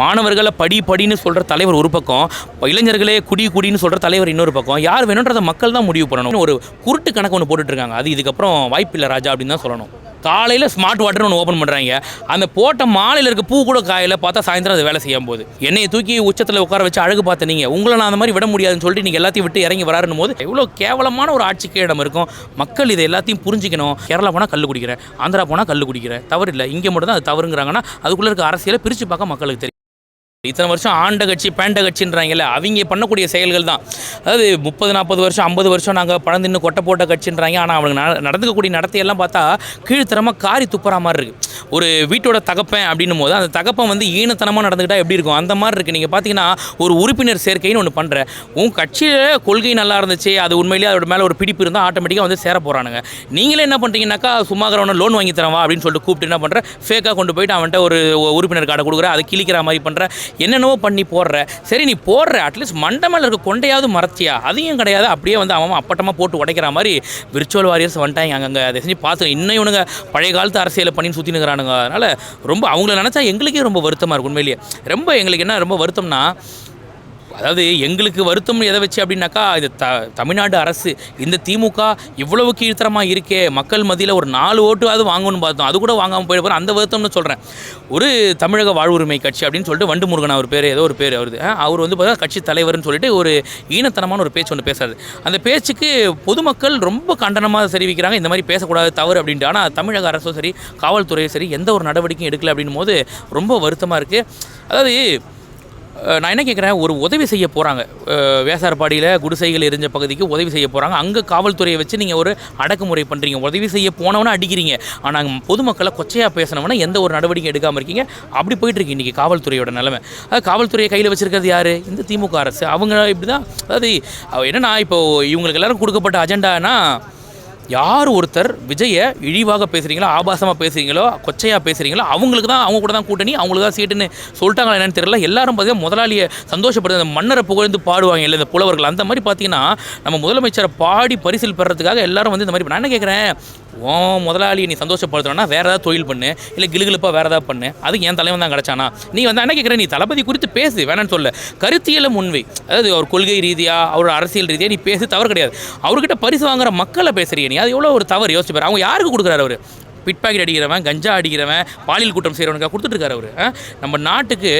மாணவர்களை படி படின்னு சொல்கிற தலைவர் ஒரு பக்கம் இளைஞர்களே குடி குடின்னு சொல்கிற தலைவர் இன்னொரு பக்கம். யார் வேணுன்றதை மக்கள் தான் முடிவு பண்ணணும். ஒரு குருட்டு கணக்கு ஒன்று போட்டுட்டு இருக்காங்க அது இதுக்கப்புறம் வாய்ப்பில்லை ராஜா அப்படின்னு தான் சொல்லணும். காலையில் ஸ்மார்ட் வாட்டர்னு ஒன்று ஓப்பன் பண்ணுறாங்க அந்த போட்ட மாலையில் இருக்க பூ கூட காயில் பார்த்தா சாயந்தரம் அது வேலை செய்யும் போது என்னையை தூக்கி உச்சத்தில் உட்கார வச்சு அழகு பார்த்த நீங்கள் உங்களை நான் அந்த மாதிரி விட முடியாதுன்னு சொல்லிட்டு நீங்கள் எல்லாத்தையும் விட்டு இறங்கி வராருன்னு போது எவ்வளோ கேவலமான ஒரு ஆட்சிக்கு இடம் இருக்கும். மக்கள் இதை எல்லாத்தையும் புரிஞ்சுக்கணும். கேரளா போனால் கல் குடிக்கிறேன். ஆந்திரா போனால் கல் குடிக்கிறேன். தவறு இல்லை. இங்கே மட்டும் தான் அது தவறுங்கிறாங்கன்னா அதுக்குள்ளே இருக்க அரசியலை பிரித்து பார்க்க மக்களுக்கு தெரியும். இத்தனை வருஷம் ஆண்ட கட்சி பேண்ட கட்சின்றாங்கல்ல அவங்க பண்ணக்கூடிய செயல்கள் தான். அதாவது முப்பது நாற்பது வருஷம் ஐம்பது வருஷம் நாங்கள் பழந்தின்னு கொட்டை போட்ட கட்சின்றாங்க. ஆனால் அவங்க நடந்துக்கக்கூடிய நடத்தையெல்லாம் பார்த்தா கீழ்த்தரமாக காரி துப்புற மாதிரி இருக்குது ஒரு வீட்டோட தகப்பன் அப்படின்னும் போது அந்த தகப்பன் வந்து ஈனத்தனமாக நடந்துக்கிட்டால் எப்படி இருக்கும்? அந்த மாதிரி இருக்குது நீங்கள் பார்த்தீங்கன்னா ஒரு உறுப்பினர் சேர்க்கைன்னு ஒன்று பண்ணுற உன் கட்சியில் கொள்கை நல்லா இருந்துச்சு அது உண்மையிலேயே அதோட மேலே ஒரு பிடிப்பு இருந்தால் ஆட்டோமேட்டிக்காக வந்து சேர போகிறானுங்க நீங்களே என்ன பண்ணுறீங்கன்னாக்கா சும்மாக்கிறவன லோன் வாங்கி தரவா அப்படின்னு சொல்லிட்டு கூப்பிட்டு என்ன பண்ணுற ஃபேக்காக கொண்டு போயிட்டு அவன்கிட்ட ஒரு உறுப்பினர் கார்டை கொடுக்குற அதை கிழிக்கிற மாதிரி பண்ணுற என்னென்னவோ பண்ணி போடுற. சரி நீ போடுற. அட்லீஸ்ட் மண்டமேல இருக்க கொண்டையாவது மறைச்சியா? அதையும் கிடையாது. அப்படியே வந்து அவன் அப்பட்டமாக போட்டு உடைக்கிற மாதிரி விர்ச்சுவல் வாரியர்ஸ் வந்துட்டாங்க அங்கங்கே. அதை செஞ்சு பார்த்து இன்னும் இவனுங்க பழைய காலத்து அரசியலை பண்ணி சுற்றினு நிற்கிறானுங்க அதனால் ரொம்ப அவங்கள நினச்சா எங்களுக்கே ரொம்ப வருத்தமாக இருக்கும் உண்மையிலேயே. ரொம்ப எங்களுக்கு என்ன ரொம்ப வருத்தம்னா அதாவது எங்களுக்கு வருத்தம் எதை வச்சு அப்படின்னாக்கா இது த தமிழ்நாடு அரசு இந்த திமுக இவ்வளவு கீழ்த்தரமாக இருக்கே மக்கள் மத்தியில் ஒரு நாலு ஓட்டு அது வாங்கணும்னு பார்த்தோம். அது கூட வாங்காமல் போயிட போகிற அந்த வருத்தம்னு சொல்கிறேன் ஒரு தமிழக வாழ்வுரிமை கட்சி அப்படின்னு சொல்லிட்டு வண்டு முருகன் அவர் பேர் ஏதோ ஒரு பேர் அவருது. அவர் வந்து பார்த்தா கட்சி தலைவர்னு சொல்லிட்டு ஒரு ஈனத்தனமான ஒரு பேச்சு ஒன்று பேசுறாரு. அந்த பேச்சுக்கு பொதுமக்கள் ரொம்ப கண்டனமாக தெரிவிக்கிறாங்க. இந்த மாதிரி பேசக்கூடாது தவறு அப்படின்ட்டு. ஆனால் தமிழக அரசும் சரி காவல்துறையும் சரி எந்த ஒரு நடவடிக்கையும் எடுக்கல அப்படின்னும் போது ரொம்ப வருத்தமாக இருக்குது அதாவது நான் என்ன கேட்குறேன் ஒரு உதவி செய்ய போகிறாங்க வேசார்பாடியில் குடிசைகள் எரிஞ்ச பகுதிக்கு உதவி செய்ய போகிறாங்க அங்கே காவல்துறையை வச்சு நீங்கள் ஒரு அடக்குமுறை பண்ணுறீங்க உதவி செய்ய போனவனே அடிக்கிறீங்க. ஆனால் பொதுமக்களை கொச்சையாக பேசினவனா எந்த ஒரு நடவடிக்கை எடுக்காமல் இருக்கீங்க. அப்படி போயிட்டு இருக்கு இன்றைக்கி காவல்துறையோட நிலைமை. அதாவது காவல்துறையை கையில் வச்சுருக்கிறது யார்? இந்த திமுக அரசு. அவங்க இப்படி தான் அதாவது என்னென்னா இப்போது இவங்களுக்கு எல்லாரும் கொடுக்கப்பட்ட அஜெண்டானா யார் ஒருத்தர் விஜயை இழிவாக பேசுகிறீங்களோ ஆபாசமாக பேசுகிறீங்களோ கொச்சையாக பேசுகிறீங்களோ அவங்களுக்கு தான் அவங்க கூட தான் கூட்டணி அவங்களுக்கு தான் சீட்டுன்னு சொல்லிட்டாங்களா என்னன்னு தெரியல. எல்லாரும் பார்த்தீங்கன்னா முதலாளியை சந்தோஷப்படுது அந்த மன்னரை புகழ்ந்து பாடுவாங்க இல்லை இந்த புலவர்கள். அந்த மாதிரி பார்த்தீங்கன்னா நம்ம முதலமைச்சரை பாடி பரிசில் பெறதுக்காக எல்லாரும் வந்து இந்த மாதிரி நான் என்ன கேட்குறேன் ஓ முதலாளியை நீ சந்தோஷப்படுத்தணும்னா வேறு ஏதாவது தொழில் பண்ணு இல்லை கிளுகிழுப்பாக வேறு ஏதாவது பண்ணு. அதுக்கு என் தலைவன் தான் கிடச்சானா? நீ வந்து என்ன கேட்குற நீ தளபதி குறித்து பேசு வேணான்னு சொல்ல. கருத்தியலை முன்வை. அதாவது அவர் கொள்கை ரீதியாக அவரோட அரசியல் ரீதியாக நீ பேசி தவறு கிடையாது. அவர்கிட்ட பரிசு வாங்குற மக்களை பேசுகிறீங்க நீ. அது எவ்வளோ ஒரு தவறு? யோசிச்சு பாரு. அவங்க யாருக்கு கொடுக்குறாரு அவர்? பிட் பாக்கெட் அடிக்கிறவன் கஞ்சா அடிக்கிறவன் பாலியல் கூட்டம் செய்கிறவனுக்காக கொடுத்துட்ருக்காரு அவர். நம்ம நாட்டுக்கு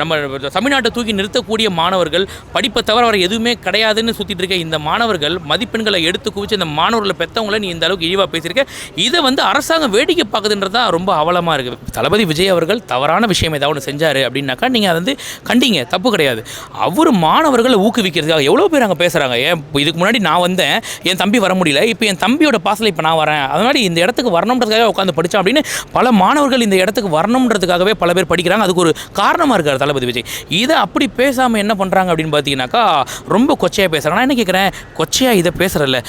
நம்ம தமிழ்நாட்டை தூக்கி நிறுத்தக்கூடிய மாணவர்கள் படிப்பை தவிர அவர் எதுவுமே கிடையாதுன்னு சுற்றிட்டு இருக்க இந்த மாணவர்கள் மதிப்பெண்களை எடுத்து குவிச்சு இந்த மாணவர்களை பெற்றவங்கள நீ இந்த அளவுக்கு இழிவாக பேசியிருக்க. இதை வந்து அரசாங்கம் வேடிக்கை பார்க்குதுன்றது தான் ரொம்ப அவலமாக இருக்குது தளபதி விஜய் அவர்கள் தவறான விஷயம் ஏதாவது ஒன்று செஞ்சார் அப்படின்னாக்கா நீங்கள் அதை வந்து கண்டிங்க தப்பு கிடையாது. அவர் மாணவர்களை ஊக்குவிக்கிறதுக்காக எவ்வளோ பேர் அங்கே பேசுகிறாங்க ஏன் இதுக்கு முன்னாடி நான் வந்தேன் என் தம்பி வர முடியல இப்போ என் தம்பியோட பாசலை இப்போ நான் வரேன். அதனால் இந்த இடத்துக்கு வரணும் வரணுன்றதுக்காக உட்காந்து படித்தோம் அப்படின்னு பல மாணவர்கள் இந்த இடத்துக்கு வரணுன்றதுக்காகவே பல பேர் படிக்கிறாங்க. அதுக்கு ஒரு காரணமாக இருக்கார் தளபதி விஜய். இதை அப்படி பேசாமல் என்ன பண்ணுறாங்க அப்படின்னு பார்த்தீங்கன்னாக்கா ரொம்ப கொச்சையாக பேசுகிறாங்க நான் என்ன கேட்குறேன் கொச்சையாக இதை பேசுகிறல்ல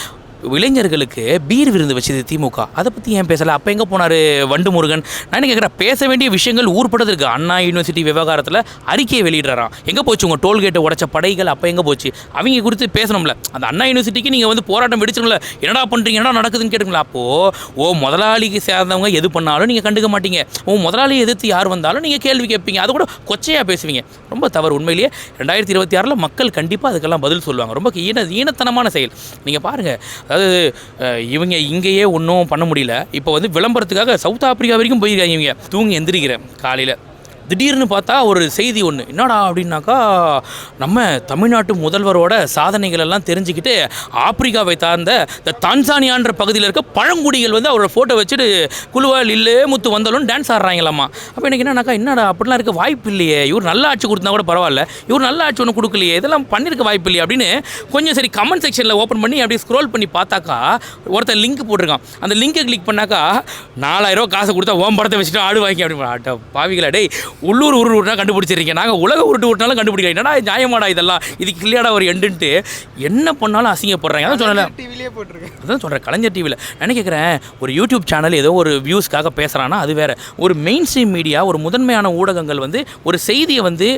இளைஞர்களுக்கு பீர் விருந்து வச்சது திமுக. அதை பற்றி ஏன் பேசலை? அப்போ எங்கே போனார் வண்டு முருகன் நான் கேட்குறேன் பேச வேண்டிய விஷயங்கள் ஊர்படுறது இருக்குது அண்ணா யூனிவர்சிட்டி விவகாரத்தில் அறிக்கையை வெளியிடுறாராம். எங்கே போச்சு உங்கள் டோல்கேட்டை உடச்ச படைகள்? அப்போ எங்கே போச்சு? அவங்க குறித்து பேசணும்ல. அந்த அண்ணா யூனிவர்சிட்டிக்கு நீங்கள் வந்து போராட்டம் வெடிச்சிடும்ல என்னடா பண்ணுறீங்க என்ன நடக்குதுன்னு கேட்டுங்களா அப்போது ஓ முதலாளிக்கு சேர்ந்தவங்க எது பண்ணாலும் நீங்கள் கண்டுக்க மாட்டீங்க. ஓ முதலாளியை எதிர்த்து யார் வந்தாலும் நீங்கள் கேள்வி கேட்பீங்க. அது கூட கொச்சையாக பேசுவீங்க. ரொம்ப தவறு உண்மையிலேயே. ரெண்டாயிரத்தி இருபத்தி ஆறில் மக்கள் கண்டிப்பாக அதுக்கெல்லாம் பதில் சொல்லுவாங்க. ரொம்ப ஈன ஈனத்தனமான செயல். நீங்கள் பாருங்கள் அதாவது இவங்க இங்கேயே ஒன்றும் பண்ண முடியல. இப்போ வந்து விளம்பரத்துக்காக சவுத் ஆப்பிரிக்கா வரைக்கும் போயிருக்காங்க இவங்க. தூங்கி எந்திரிக்கிறேன் காலையில். திடீர்னு பார்த்தா ஒரு செய்தி ஒன்று என்னடா அப்படின்னாக்கா நம்ம தமிழ்நாட்டு முதல்வரோட சாதனைகள் எல்லாம் தெரிஞ்சுக்கிட்டு ஆப்பிரிக்காவை சார்ந்த இந்த தான்சானியான்ற பகுதியில் இருக்க பழங்குடிகள் வந்து அவரோட ஃபோட்டோ வச்சுட்டு குழுவால் இல்லே முத்து வந்தாலும் டான்ஸ் ஆடுறாங்களாம்மா அப்போ எனக்கு என்னன்னாக்கா என்னடா அப்படிலாம் இருக்க வாய்ப்பு இல்லையே. இவர் நல்ல ஆட்சி கொடுத்தா கூட பரவாயில்ல. இவர் நல்ல ஆட்சி ஒன்று கொடுக்கலையே. இதெல்லாம் பண்ணியிருக்க வாய்ப்பு இல்லையே அப்படின்னு கொஞ்சம் சரி கமெண்ட் செக்ஷனில் ஓப்பன் பண்ணி அப்படியே ஸ்க்ரோல் பண்ணி பார்த்தாக்கா ஒருத்தர் லிங்க் போட்டிருக்கான். அந்த லிங்கை கிளிக் பண்ணாக்கா நாலாயிரம் ரூபா காசு கொடுத்தா ஓம் படத்தை வச்சுட்டு ஆடு வாங்கி அப்படின்னு. பாவிகளா டேய் உள்ளூர் உருட்டு விட்டா கண்டுபிடிச்சிருக்கீங்க நாங்கள் உலக உருட்டு விட்டாலும் கண்டுபிடிக்கிறோம் என்னடா இது நியாயமாடா இதெல்லாம்? இதுக்கு இல்லையாடா ஒரு எண்டுன்ட்டு. என்ன பண்ணாலும் அசிங்கப்படுறாங்க. அதான் சொன்னல டிவிலேயே போட்டிருக்கேன். அதான் சொல்கிறேன் கலைஞர் டிவியில் நான் கேட்குறேன் ஒரு யூடியூப் சேனல் ஏதோ ஒரு வியூஸ்க்காக பேசுகிறான்னா அது வேற. ஒரு மெயின் ஸ்ட்ரீம் மீடியா ஒரு முதன்மையான ஊடகங்கள் வந்து ஒரு செய்தியை வந்து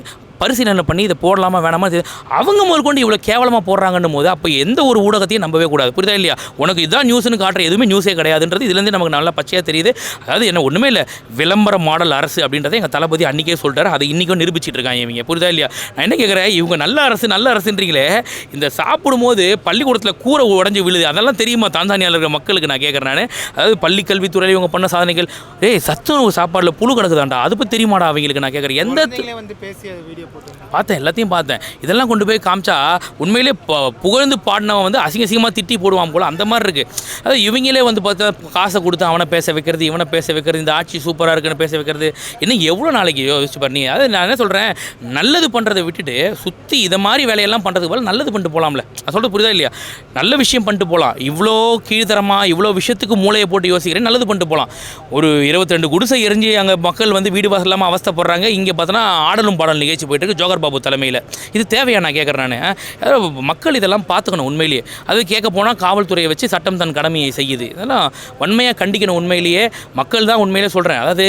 பரிசீலனை பண்ணி இதை போடலாமா வேணாமா இது அவங்க முதல் கொண்டு இவ்வளோ கேவலமாக போடுறாங்கன்னும் போது அப்போ எந்த ஒரு ஊடகத்தையும் நம்பவே கூடாது. புரியுதா இல்லையா? உனக்கு இதுதான் நியூஸ்னு காட்டுற எதுவுமே நியூஸே கிடையாதுன்றது இதுலேருந்து நமக்கு நல்லா பச்சையாக தெரியுது. அதாவது என்ன ஒன்றுமே இல்லை. விளம்பர மாடல் அரசு அப்படின்றத எங்கள் தளபதி அன்றைக்கே சொல்கிறார் அதை இன்றைக்கும் நிரூபிச்சிட்டு இருக்காங்க இவங்க. புரியுதா இல்லையா? நான் என்ன கேட்குறேன் இவங்க நல்ல அரசு நல்ல அரசுன்றீங்களே. இந்த சாப்பிடும்போது பள்ளிக்கூடத்தில் கூரை உடஞ்சி விழுது. அதெல்லாம் தெரியுமா? தாந்தானியாவில் இருக்கிற மக்களுக்கு நான் கேட்குறேன் நான். அதாவது பள்ளி கல்வித்துறையில் இவங்க பண்ண சாதனைகள். ஏய் சத்துணவு சாப்பாடில் புழு கிடக்குதாண்டா? அது பற்றி தெரியுமாடா அவங்களுக்கு நான் கேட்குறேன் எந்த வந்து பேசிய வீடியோ பார்த்தேன் எல்லாத்தையும் பார்த்தேன். இதெல்லாம் கொண்டு போய் காமிச்சா உண்மையிலே ப- புகழ்ந்து பாடினவன் வந்து அசிங்க அசிங்கமாக திட்டி போடுவான் போல். அந்த மாதிரி இருக்குது அது இவங்களே வந்து பார்த்தா காசை கொடுத்து அவனை பேச வைக்கிறது இவனை பேச வைக்கிறது இந்த ஆட்சி சூப்பராக இருக்குன்னு பேச வைக்கிறது. இன்னும் எவ்வளோ நாளைக்கு யோசிச்சு பண்ணி அதை நான் என்ன சொல்கிறேன் நல்லது பண்ணுறதை விட்டுட்டு சுற்றி இதை மாதிரி வேலையெல்லாம் பண்ணுறதுக்கு போல் நல்லது பண்ணிட்டு போகலாம்ல நான் சொல்கிறது புரியுதா இல்லையா? நல்ல விஷயம் பண்ணிட்டு போகலாம் இவ்வளோ கீழ்த்தரமாக இவ்வளோ விஷயத்துக்கு மூளையை போட்டு யோசிக்கிறேன் நல்லது பண்ணிட்டு போகலாம் ஒரு இருபத்தி ரெண்டு குடிசை எரிஞ்சு அங்கே மக்கள் வந்து வீடு வாசல் இல்லாமல் அவஸ்தப்படுறாங்க. இங்கே பார்த்தோன்னா ஆடலும் பாடல் நிகழ்ச்சி போயிட்டு இருக்கு ஜோகர் பாபு தலைமையில். இது தேவையா? நான் கேட்குறேன் நான். மக்கள் இதெல்லாம் பார்த்துக்கணும் உண்மையிலேயே. அது கேட்க போனால் காவல்துறையை வச்சு சட்டம் தன் கடமையை செய்யுது. இதெல்லாம் வன்மையாக கண்டிக்கணும் உண்மையிலேயே. மக்கள் தான் உண்மையிலே சொல்கிறேன் அதாவது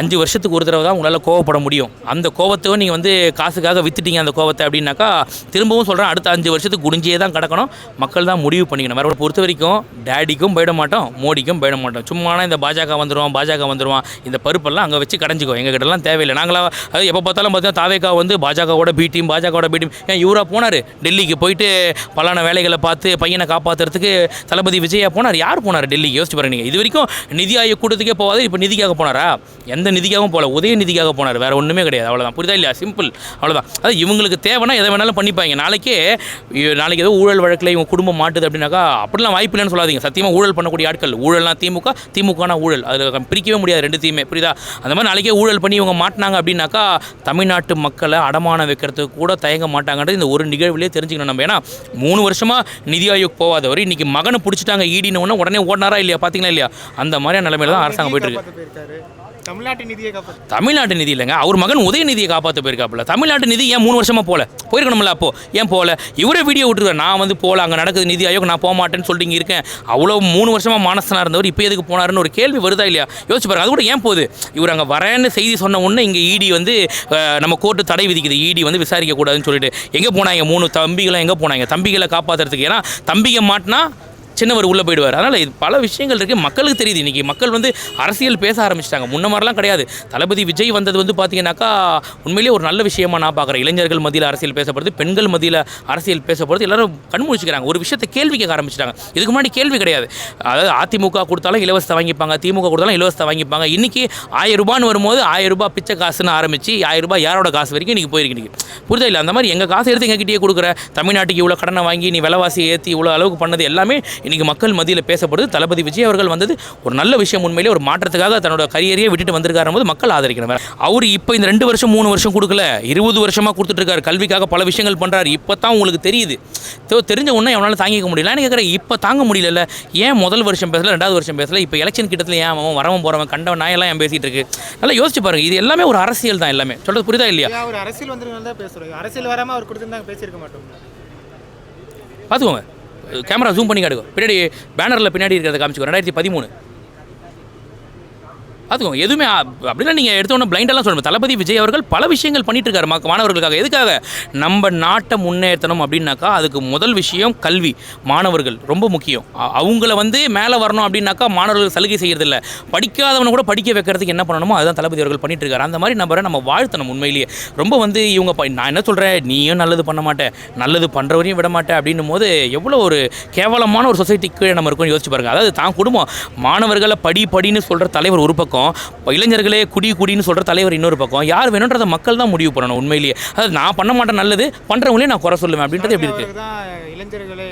அஞ்சு வருஷத்துக்கு ஒரு தடவை தான் உங்களால் கோவப்பட முடியும். அந்த கோவத்தை நீங்கள் வந்து காசுக்காக வித்துட்டீங்க அந்த கோவத்தை அப்படின்னாக்கா திரும்பவும் சொல்கிறேன் அடுத்த அஞ்சு வருஷத்துக்கு குடிஞ்சே தான் கிடக்கணும். மக்கள் தான் முடிவு பண்ணிக்கணும். வேறு பொறுத்த வரைக்கும் டேடிக்கும் போயிட மாட்டோம் மோடிக்கும் போயிட மாட்டோம். சும்மானா இந்த பாஜக வந்துடுவான் பாஜக வந்துடுவான் இந்த பருப்பெல்லாம் அங்கே வச்சு கடைஞ்சிக்கோ. எங்கள் கிட்டலாம் தேவையில்லை. நாங்களாம் எப்போ பார்த்தாலும் பார்த்தீங்கன்னா தாவேக்கா வந்து பாஜகவோட பி டீம் பாஜகவோட பி டீம் ஏன் இவராக போனார்? டெல்லிக்கு போயிட்டு பலான வேலைகளை பார்த்து பையனை காப்பாற்றுறதுக்கு தளபதி விஜயா போனார். யார் போனார் டெல்லிக்கு? யோசிச்சு பாருங்க நீங்கள் இது வரைக்கும் நிதி ஆயோக் கூட்டத்துக்கே போகாது இப்போ நிதிக்காக போனாரா? எந்த நிதிக்காகவும் போகல. உதய நிதிக்காக போனார். வேற ஒன்றுமே கிடையாது. அவ்வளோதான் புரியுதா இல்லையா? சிம்பிள் அவ்வளோதான் அது இவங்களுக்கு தேவைன்னா எதை வேணாலும் பண்ணிப்பாங்க. நாளைக்கே நாளைக்கு ஏதோ ஊழல் வழக்கில் இவங்க குடும்பம் மாட்டுது அப்படின்னாக்கா அப்படிலாம் வாய்ப்பு இல்லைன்னு சொல்லாதீங்க. சத்தியமாக ஊழல் பண்ணக்கூடிய ஆட்கள். ஊழல்னா திமுக திமுகனா ஊழல். அதில் பிரிக்கவே முடியாது ரெண்டுத்தையுமே புரியுதா? அந்த மாதிரி நாளைக்கே ஊழல் பண்ணி இவங்க மாட்டினாங்க அப்படின்னாக்கா தமிழ்நாட்டு மக்களை அடமானம் வைக்கிறதுக்கு கூட தயங்க மாட்டாங்கன்றது இந்த ஒரு நிகழ்வுலேயே தெரிஞ்சுக்கணும் நம்ம. ஏன்னா மூணு வருஷமாக நிதி ஆயோக் போகாதவர் இன்னைக்கு மகனை பிடிச்சிட்டாங்க ஈடின உடனே உடனே ஓடினாரா இல்லையா பார்த்தீங்களா இல்லையா? அந்த மாதிரியான நிலைமையில தான் அரசாங்கம் போயிட்டு இருக்கு. தமிழ்நாட்டு நிதியை காப்பாற்ற தமிழ்நாட்டு நிதி இல்லைங்க. அவர் மகன் உதயநிதியை காப்பாற்ற போயிருக்காப்புல. தமிழ்நாட்டு நிதி ஏன் மூணு வருஷமா போல? போயிருக்கணும்ல அப்போ. ஏன் போல? இவரே வீடியோ விட்டுருவேன் நான் வந்து போல. அங்கே நடக்குது நிதி ஆயோக். நான் போக மாட்டேன்னு சொல்லிட்டு இருக்கேன். அவ்வளோ மூணு வருஷமா மானசனாக இருந்தவர். இப்போ எதுக்கு போனாருன்னு ஒரு கேள்வி வருதா இல்லையா? யோசிச்சு பாருங்க. அது கூட ஏன் போகுது? இவர் அங்கே வரேன்னு செய்தி சொன்ன உடனே இங்கே இடி வந்து நம்ம கோர்ட்டு தடை விதிக்குது. இடி வந்து விசாரிக்க கூடாதுன்னு சொல்லிட்டு. எங்கே போனாங்க? மூணு தம்பிகளை எங்கே போனாங்க? தம்பிகளை காப்பாற்றுறதுக்கு ஏன்னா தம்பிகை மாட்டினா சின்னவர் உள்ளே போயிடுவார். அதனால் இது பல விஷயங்கள் இருக்குது மக்களுக்கு தெரியுது. இன்றைக்கி மக்கள் வந்து அரசியல் பேச ஆரம்பிச்சிட்டாங்க. முன்ன மாதிரிலாம் கிடையாது. தளபதி விஜய் வந்தது வந்து பார்த்தீங்கன்னாக்கா உண்மையிலேயே ஒரு நல்ல விஷயமா நான் பார்க்குறேன் இளைஞர்கள் மத்தியில் அரசியல் பேசப்படுது பெண்கள் மத்தியில் அரசியல் பேசப்படுது. எல்லாரும் கண்முழிச்சுக்கிறாங்க ஒரு விஷயத்தை கேள்வி கேட்க ஆரம்பிச்சிட்டாங்க. இதுக்கு முன்னாடி கேள்வி கிடையாது. அதாவது அதிமுக கொடுத்தாலும் இலவசத்தை வாங்கிப்பாங்க திமுக கொடுத்தாலும் இலவசத்தை வாங்கிப்பாங்க. இன்றைக்கி ஆயிரம் ரூபான்னு வரும்போது ஆயிரம் ரூபாய் பிச்சை காசுன்னு ஆரம்பித்து ஆயிரம் ரூபாய் யாரோட காசு வரைக்கும் இன்றைக்கி போயிருக்கு இன்றைக்கி புரிதா இல்லை அந்த மாதிரி எங்கள் காசு எடுத்து எங்ககிட்டயே கொடுக்குற தமிழ்நாட்டுக்கு இவ்வளோ கடனை வாங்கி நீ விலைவாசி ஏற்றி இவ்வளோ அளவுக்கு பண்ணது எல்லாமே இன்றைக்கி மக்கள் மத்தியில் பேசப்படுது. தளபதி விஜய் அவர்கள் வந்தது ஒரு நல்ல விஷயம் உண்மையிலே ஒரு மாற்றத்துக்காக தன்னோட கரியரையே விட்டுட்டு வந்திருக்காரு போது மக்கள் ஆதரிக்கணும் அவர் இப்போ இந்த ரெண்டு வருஷம் மூணு வருஷம் கொடுக்கல. இருபது வருஷமாக கொடுத்துட்டு இருக்காரு கல்விக்காக பல விஷயங்கள் பண்ணுறாரு இப்போ தான் உங்களுக்கு தெரியுது. தெரிஞ்ச உடனே எவனால தாங்கிக்க முடியல. கேட்குறேன் இப்போ தாங்க முடியல ஏன் முதல் வருஷம் பேசல ரெண்டாவது வருஷம் பேசல? இப்போ எலெக்ஷன் கிட்டத்தில் ஏன் அவன் வரவன் போகிறவன் கண்டவன்? நாயெல்லாம் ஏன் பேசிகிட்டு இருக்கு நல்லா யோசிச்சு பாருங்க. இது எல்லாமே ஒரு அரசியல் தான் எல்லாமே. சொல்கிறது புரியுதா இல்லையா? அவர் அரசியல் வந்துருந்தால் தான் பேசுகிறோம் அரசியல் வராமல் அவர் கொடுத்துருந்தாங்க பேசியிருக்க மாட்டோம் பார்த்துக்கோங்க. கேமரா ஜூம் பண்ணி காட்டுங்க பின்னாடி பேனரில் பின்னாடி இருக்கிறத காமிச்சுக்கோ. ரெண்டாயிரத்தி பதிமூணு. பார்த்துக்கோங்க எதுவுமே அப்படின்னா அப்படிலாம் நீங்கள் எடுத்தோன்னே பிளைண்டெல்லாம் சொல்லணும். தளபதி விஜய் அவர்கள் பல விஷயங்கள் பண்ணிட்டு இருக்காரு மாணவர்களுக்காக. எதுக்காக? நம்ம நாட்டை முன்னேற்றணும் அப்படின்னாக்கா அதுக்கு முதல் விஷயம் கல்வி. மாணவர்கள் ரொம்ப முக்கியம். அவங்கள வந்து மேலே வரணும் அப்படின்னாக்கா மாணவர்கள் சலுகை செய்யறதில்ல. படிக்காதவனை கூட படிக்க வைக்கிறதுக்கு என்ன பண்ணணுமோ அதுதான் தளபதி அவர்கள் பண்ணிட்டு இருக்காரு அந்த மாதிரி நபரை நம்ம வாழ்த்தணும் உண்மையிலேயே. ரொம்ப வந்து இவங்க ப- நான் என்ன சொல்கிறேன் நீயும் நல்லது பண்ண மாட்டேன் நல்லது பண்ணுறவரையும் விட மாட்டேன் அப்படின்னும் போது எவ்வளோ ஒரு கேவலமான ஒரு சொசைட்டிக்கு நம்ம இருக்கோம்னு யோசிச்சு பாருங்க. அதாவது தான் குடும்பம் மாணவர்களை படி படின்னு சொல்கிற தலைவர் ஒரு பக்கம். பக்கம் இளைஞர்களே குடி குடின்னு சொல்கிற தலைவர் இன்னொரு பக்கம். யார் வேணுன்றதை மக்கள் தான் முடிவு பண்ணணும் உண்மையிலேயே. அதாவது நான் பண்ண மாட்டேன் நல்லது பண்ணுறவங்களே நான் குறை சொல்லுவேன். அப்படின்றது எப்படி இருக்குது இளைஞர்களே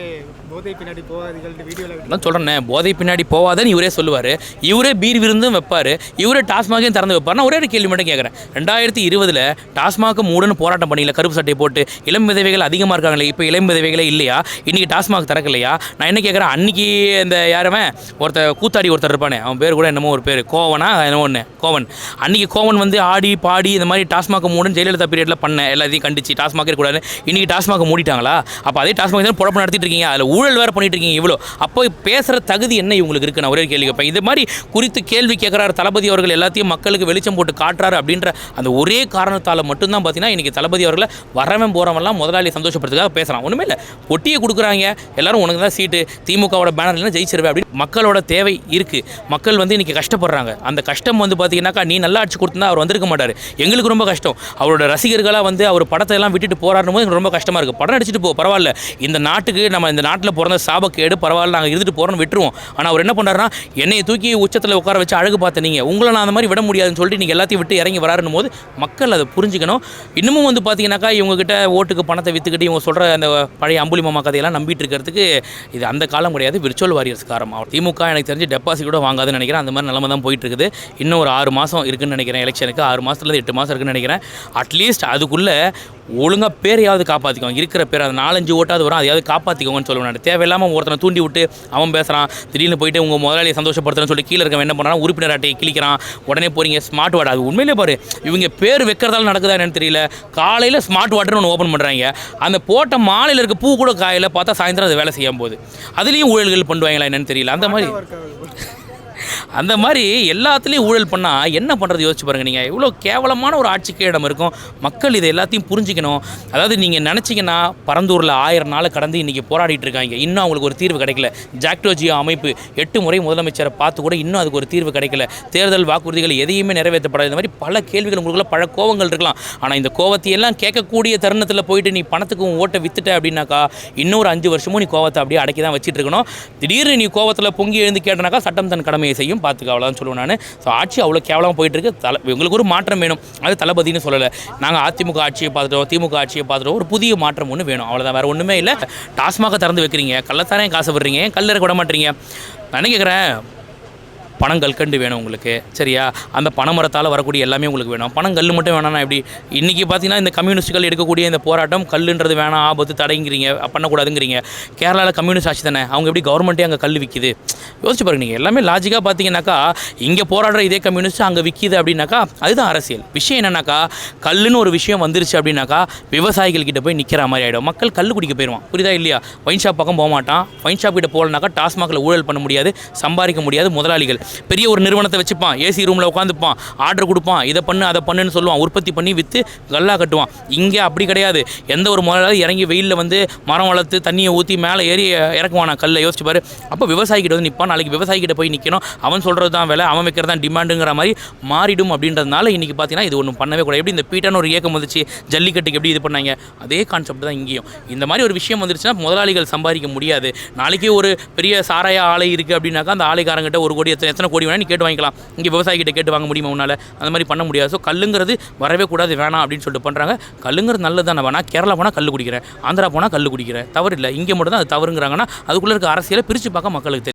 போதை பின்னாடி போகாதீர்கள் வீடியோவில் அதான் சொல்கிறேன் போதை பின்னாடி போவாதன்னு இவரே சொல்லுவார். இவரே பீர் விருந்தும் வைப்பார். இவரே டாஸ்மாகையும் திறந்து வைப்பார் நான் ஒரே ஒரு கேள்வி மட்டும் கேட்குறேன் ரெண்டாயிரத்தி இருபதில் டாஸ்மாக் மூடுன்னு போராட்டம் பண்ணல கருப்பு சட்டை போட்டு இளம் விதவைகள் அதிகமாக இருக்காங்களே இப்போ இளம் விதவைகளே இல்லையா? இன்றைக்கி டாஸ்மாக் திறக்கலையா? நான் என்ன கேட்குறேன் அன்றைக்கி இந்த யாருவன் ஒருத்தர் கூத்தாடி ஒருத்தர் இருப்பானே அவன் பேர் கூட என்னமோ ஒரு பேர் கோவனா என்னமோ ஒன்று கோவன். அன்றைக்கி கோவன் வந்து ஆடி பாடி இந்த மாதிரி டாஸ்மாக் மூடுன்னு ஜெயலலிதா பீரியடில் பண்ண எல்லாத்தையும் கண்டிச்சு டாஸ்மாக் கூடாது இன்றைக்கி டாஸ்மாக் மூடிட்டாங்களா? அப்போ அதே டாஸ்மாக் தான் பொழப்பு நடத்திட்டு இருக்கீங்க. அதில் ஊழல் ஊழல் வேறு பண்ணிட்டு இருக்கீங்க இவ்வளோ. அப்போ பேசுகிற தகுதி என்ன இவங்களுக்கு இருக்குது நான் ஒரே கேள்வி கேட்பேன். இது மாதிரி குறித்து கேள்வி கேட்குறாரு தளபதி அவர்கள் எல்லாத்தையும் மக்களுக்கு வெளிச்சம் போட்டு காட்டுறாரு அப்படின்ற அந்த ஒரே காரணத்தால் மட்டும்தான் பார்த்தீங்கன்னா இன்றைக்கி தளபதி அவர்களை வரவன் போகிறவெல்லாம் முதலாளி சந்தோஷப்படுறதுக்காக பேசுகிறான் ஒன்றுமே இல்லை. பொட்டியை கொடுக்குறாங்க. எல்லாரும் உனக்கு தான் சீட்டு. திமுகவோட பேனர்லாம் ஜெயிச்சிருவேன் அப்படின்னு மக்களோட தேவை இருக்குது மக்கள் வந்து இன்றைக்கி கஷ்டப்படுறாங்க. அந்த கஷ்டம் வந்து பார்த்தீங்கன்னாக்கா நீ நல்லா ஆட்சி கொடுத்துருந்தா அவர் வந்திருக்க மாட்டார். எங்களுக்கு ரொம்ப கஷ்டம். அவரோட ரசிகர்களாக வந்து அவர் படத்தை எல்லாம் விட்டுட்டு போராடும் போது ரொம்ப கஷ்டமாக இருக்குது படம் நடிச்சிட்டு போ பரவாயில்ல. இந்த நாட்டுக்கு நம்ம இந்த நாட்டில் பிறந்த சாபக்கேடு பரவாயில்ல நாங்கள் இருந்துட்டு போகிறோம்னு விட்டுருவோம். ஆனால் அவர் என்ன பண்ணுறாருன்னா என்னையை தூக்கி உச்சத்தில் உட்கார வச்சு அழகு பார்த்து நீங்கள் உங்களை நான் அந்த மாதிரி விட முடியாதுன்னு சொல்லிட்டு நீங்கள் எல்லாத்தையும் விட்டு இறங்கி வராருன்னு போது மக்கள் அதை புரிஞ்சுக்கணும். இன்னமும் வந்து பார்த்தீங்கன்னாக்கா இவங்ககிட்ட ஓட்டுக்கு பணத்தை விற்றுக்கிட்டு இவங்க சொல்கிற அந்த பழைய அம்புலி மாமா கதையெல்லாம் நம்பிட்டு இருக்கிறதுக்கு இது அந்த காலம் கிடையாது. விர்ச்சுவல் வாரியர்ஸ் காரம். திமுக எனக்கு தெரிஞ்சு டெபாசிட் கூட வாங்காதுன்னு நினைக்கிறேன். அந்த மாதிரி நிலமை தான் போயிட்டு இருக்குது இன்னும் ஒரு ஆறு மாதம் இருக்குன்னு நினைக்கிறேன். எலெக்ஷனுக்கு ஆறு மாதத்துலேருந்து எட்டு மாதம் இருக்குன்னு நினைக்கிறேன். அட்லீஸ்ட் அதுக்குள்ளே ஒழுங்காக பேரையாவது காப்பாற்றிக்கோங்க இருக்கிற பேர் அந்த நாலஞ்சு ஓட்டாவது வரும். அதையாவது காப்பாற்றிக்கோங்கன்னு சொல்லுவேன் நான். தேவையில்லாமல் ஒருத்தனை தூண்டி விட்டு அவன் பேசுகிறான் திடீர்னு போயிட்டு உங்கள் முதலாளியை சந்தோஷப்படுத்துறேன்னு சொல்லி கீழே இருக்கவன் என்ன பண்ணுறான் உறுப்பினர் அட்டையை கிளிக்கிறான் உடனே போகிறீங்க ஸ்மார்ட் வார்டு அது உண்மையிலே பாரு இவங்க பேர் வைக்கிறதால நடக்குதா என்னன்னு தெரியல. காலையில் ஸ்மார்ட் வாட்டர்னு ஒன்று ஓப்பன் பண்ணுறாங்க அந்த போட்ட மாலையில் இருக்க பூ கூட காயில் பார்த்தா சாயந்தரம் அது வேலை செய்யும் போது அதுலேயும் ஊழல்கள் பண்ணுவாங்களா என்னன்னு தெரியல. அந்த மாதிரி. அந்த மாதிரி எல்லாத்துலேயும் ஊழல் பண்ணால் என்ன பண்ணுறது யோசிச்சு பாருங்கள் நீங்கள் இவ்வளோ கேவலமான ஒரு ஆட்சிக்கு இடம் இருக்கும். மக்கள் இதை எல்லாத்தையும் புரிஞ்சிக்கணும். அதாவது நீங்கள் நினச்சிங்கன்னா பரந்தூரில் ஆயிரம் நாள் கடந்து இன்றைக்கி போராடிட்டு இருக்காங்க. இன்னும் அவங்களுக்கு ஒரு தீர்வு கிடைக்கல. ஜாக்டோஜியோ அமைப்பு எட்டு முறை முதலமைச்சரை பார்த்து கூட இன்னும் அதுக்கு ஒரு தீர்வு கிடைக்கல. தேர்தல் வாக்குறுதிகள் எதையுமே நிறைவேற்றப்படாது. இந்த மாதிரி பல கேள்விகள் உங்களுக்குள்ள பல கோவங்கள் இருக்கலாம். ஆனால் இந்த கோவத்தையெல்லாம் கேட்கக்கூடிய தருணத்தில் போயிட்டு நீ பணத்துக்கு உன் ஓட்டை வித்துட்ட அப்படின்னாக்கா இன்னொரு அஞ்சு வருஷமும் நீ கோவத்தை அப்படியே அடக்கி தான் வச்சுட்டு இருக்கணும். திடீர்னு நீ கோவத்தில் பொங்கி எழுந்து கேட்டனாக்கா சட்டம் தன் கடமையை செய்யும். பார்த்துக்க அவ்வளோதான் சொல்லுவேன் நான். ஸோ ஆட்சி அவ்வளோ கேவலமாக போயிட்டு இருக்கு தலை எங்களுக்கு ஒரு மாற்றம் வேணும். அது தளபதினு சொல்லலை. நாங்கள் அதிமுக ஆட்சியை பார்த்துட்டோம் திமுக ஆட்சியை பார்த்துட்டோம். ஒரு புதிய மாற்றம் ஒன்று வேணும். அவ்வளோதான் வேறு ஒன்றுமே இல்லை. டாஸ்மாக திறந்து வைக்கிறீங்க. கள்ளத்தானே காசு விடுறீங்க. கல்லறை விட மாட்டீங்க? நான் என்ன கேட்குறேன் பணங்கள் கண்டு வேணும் உங்களுக்கு. சரியா? அந்த பனைமரத்தால் வரக்கூடிய எல்லாமே உங்களுக்கு வேணும். பணம் கல் மட்டும் வேணாம்னா எப்படி? இன்றைக்கி பார்த்தீங்கன்னா இந்த கம்யூனிஸ்ட்டுகள் எடுக்கக்கூடிய இந்த போராட்டம் கல்லுன்றது வேணாம் ஆபத்து தடைங்கிறீங்க பண்ணக்கூடாதுங்கிறீங்க. கேரளாவில் கம்யூனிஸ்ட் ஆட்சி தானே? அவங்க எப்படி கவர்மெண்ட்டே அங்கே கல் விற்கிது யோசிச்சு பாருங்க நீங்கள் எல்லாமே லாஜிக்காக பார்த்தீங்கன்னாக்கா இங்கே போராடுற இதே கம்யூனிஸ்ட் அங்கே விற்கிது அப்படின்னாக்கா அதுதான் அரசியல். விஷயம் என்னன்னாக்கா கல்லுன்னு ஒரு விஷயம் வந்துருச்சு அப்படின்னாக்கா விவசாயிகள் கிட்ட போய் நிற்கிற மாதிரி ஆகிடும் மக்கள் கல் குடிக்க போயிடுவான் புரியுதா இல்லையா? ஒயின் ஷாப் பக்கம் போக மாட்டான். ஒயின் ஷாப் கிட்ட போகலனாக்கா டாஸ்மாகில் ஊழல் பண்ண முடியாது சம்பாதிக்க முடியாது முதலாளிகள். பெரிய ஒரு நிறுவனத்தை வச்சுப்பான். ஏசி ரூமில் உட்காந்துப்பான் ஆர்டர் கொடுப்பான். இதை பண்ணு அதை பண்ணுன்னு சொல்லுவான். உற்பத்தி பண்ணி விற்று கல்லா கட்டுவான். இங்கே அப்படி கிடையாது. எந்த ஒரு முதலாவது இறங்கி வெயிலில் வந்து மரம் வளர்த்து தண்ணியை ஊற்றி மேலே ஏறி இறக்குவானா? கல்லை யோசிச்சு பாரு. அப்போ விவசாயிகிட்ட வந்து நிற்பான் நாளைக்கு விவசாயிகிட்ட போய் நிற்கணும் அவன் சொல்கிறது தான் வேலை. அவன் வைக்கிறது தான் டிமாண்டுங்கிற மாதிரி மாறிடும் அப்படின்றதுனால இன்றைக்கி பார்த்தீங்கன்னா இது ஒன்றும் பண்ணவே கூடாது. எப்படி இந்த பீட்டான ஒரு இயக்கம் வந்துச்சு? ஜல்லிக்கட்டுக்கு எப்படி இது பண்ணாங்க? அதே கான்செப்ட் தான் இங்கேயும். இந்த மாதிரி ஒரு விஷயம் வந்துருச்சுன்னா முதலாளிகள் சம்பாதிக்க முடியாது. நாளைக்கே ஒரு பெரிய சாராய ஆலை இருக்குது அப்படின்னாக்கா அந்த ஆலைக்காரங்கிட்ட ஒரு கோடி எத்தனை எத்தனை கோடி வேணால் நீ கேட்டு வாங்கிக்கலாம். இங்கே விவசாயிகிட்ட கேட்டு வாங்க முடியுமா உன்னால்? அந்த மாதிரி பண்ண முடியாது. ஸோ கல்லுங்கிறது வரவே கூடாது வேணாம் அப்படின்னு சொல்லிட்டு பண்ணுறாங்க கல்லுங்கிறது நல்லது தான் வேணா கேரளா போனால் கல் குடிக்கிறேன் ஆந்திரா போனால் கல் குடிக்கிறேன். தவறு இல்லை. இங்கே மட்டும் தான் அது தவறுங்கிறாங்கன்னா அதுக்குள்ளே இருக்க அரசியலை பிரித்து பார்க்க மக்களுக்கு தெரியும்.